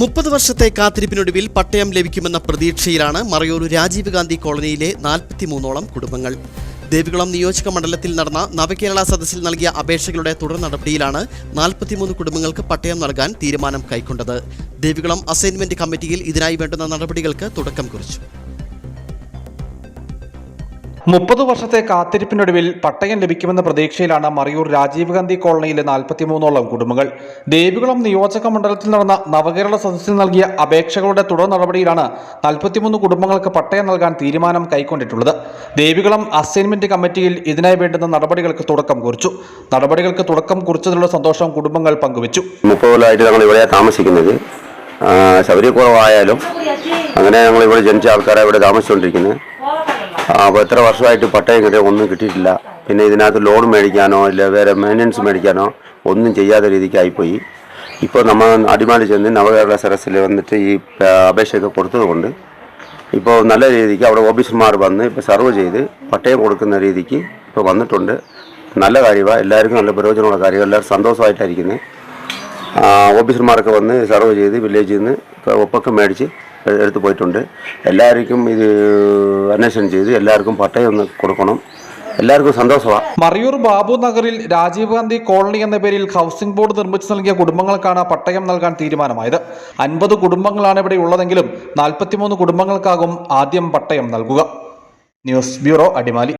മുപ്പത് വർഷത്തെ കാത്തിരിപ്പിനൊടുവിൽ പട്ടയം ലഭിക്കുമെന്ന പ്രതീക്ഷയിലാണ് മറയൂർ രാജീവ് ഗാന്ധി കോളനിയിലെ നാൽപ്പത്തിമൂന്നോളം കുടുംബങ്ങൾ. ദേവികുളം നിയോജക മണ്ഡലത്തിൽ നടന്ന നവകേരള സദസ്സിൽ നൽകിയ അപേക്ഷകളുടെ തുടർ നടപടിയിലാണ് നാൽപ്പത്തിമൂന്ന് കുടുംബങ്ങൾക്ക് പട്ടയം നൽകാൻ തീരുമാനം കൈക്കൊണ്ടത്. ദേവികുളം അസൈൻമെന്റ് കമ്മിറ്റിയിൽ ഇതിനായി വേണ്ടുന്ന നടപടികൾക്ക് തുടക്കം കുറിച്ചു. മുപ്പത് വർഷത്തെ കാത്തിരിപ്പിനൊടുവിൽ പട്ടയം ലഭിക്കുമെന്ന പ്രതീക്ഷയിലാണ് മറിയൂർ രാജീവ് ഗാന്ധി കോളനിയിലെ നാൽപ്പത്തിമൂന്നോളം കുടുംബങ്ങൾ. ദേവികുളം നിയോജക മണ്ഡലത്തിൽ നടന്ന നവകേരള സദസ്സിൽ നൽകിയ അപേക്ഷകളുടെ തുടർ നടപടിയിലാണ് നാൽപ്പത്തിമൂന്ന് കുടുംബങ്ങൾക്ക് പട്ടയം നൽകാൻ തീരുമാനം കൈക്കൊണ്ടിട്ടുള്ളത്. ദേവികുളം അസൈൻമെന്റ് കമ്മിറ്റിയിൽ ഇതിനായി വേണ്ടുന്ന നടപടികൾക്ക് തുടക്കം കുറിച്ചു. നടപടികൾക്ക് തുടക്കം കുറിച്ചതിലുള്ള സന്തോഷം കുടുംബങ്ങൾ പങ്കുവച്ചു. മുപ്പത് കൊല്ലമായിട്ട് ഞങ്ങൾ ഇവിടെ അങ്ങനെ ഞങ്ങൾ ഇവിടെ ജനിച്ച ആൾക്കാരെ ഇവിടെ താമസിച്ചുകൊണ്ടിരിക്കുന്നത് അപ്പോൾ എത്ര വർഷമായിട്ട് പട്ടയം കിട്ടിയ? ഒന്നും കിട്ടിയിട്ടില്ല. പിന്നെ ഇതിനകത്ത് ലോൺ മേടിക്കാനോ ഇല്ല വേറെ മെയിന്റനൻസ് മേടിക്കാനോ ഒന്നും ചെയ്യാത്ത രീതിക്കായിപ്പോയി. ഇപ്പോൾ നമ്മൾ അടിമാലി ചെന്ന് നവകേരള സരസിൽ വന്നിട്ട് ഈ അപേക്ഷയൊക്കെ കൊടുത്തതുകൊണ്ട് ഇപ്പോൾ നല്ല രീതിക്ക് അവിടെ ഓഫീസർമാർ വന്ന് ഇപ്പോൾ സർവ് ചെയ്ത് പട്ടയം കൊടുക്കുന്ന രീതിക്ക് ഇപ്പോൾ വന്നിട്ടുണ്ട്. നല്ല കാര്യമാണ് എല്ലാവർക്കും നല്ല പ്രയോജനമുള്ള കാര്യം എല്ലാവരും സന്തോഷമായിട്ടായിരിക്കുന്നത് ഓഫീസർമാരൊക്കെ വന്ന് സർവ് ചെയ്ത് വില്ലേജിൽ നിന്ന് ഒപ്പൊക്കെ മേടിച്ച് എടുത്ത് പോയിട്ടുണ്ട്. എല്ലാവർക്കും ഇത് അന്വേഷണം ചെയ്ത് എല്ലാവർക്കും പട്ടയം കൊടുക്കണം. എല്ലാവർക്കും സന്തോഷമാണ് മറിയൂർ ബാബു നഗറിൽ രാജീവ് ഗാന്ധി കോളനി എന്ന പേരിൽ ഹൗസിംഗ് ബോർഡ് നിർമ്മിച്ചു നൽകിയ കുടുംബങ്ങൾക്കാണ് പട്ടയം നൽകാൻ തീരുമാനമായത്. അൻപത് കുടുംബങ്ങളാണ് ഇവിടെ ഉള്ളതെങ്കിലും നാൽപ്പത്തിമൂന്ന് കുടുംബങ്ങൾക്കാകും ആദ്യം പട്ടയം നൽകുക. News bureau Adimali.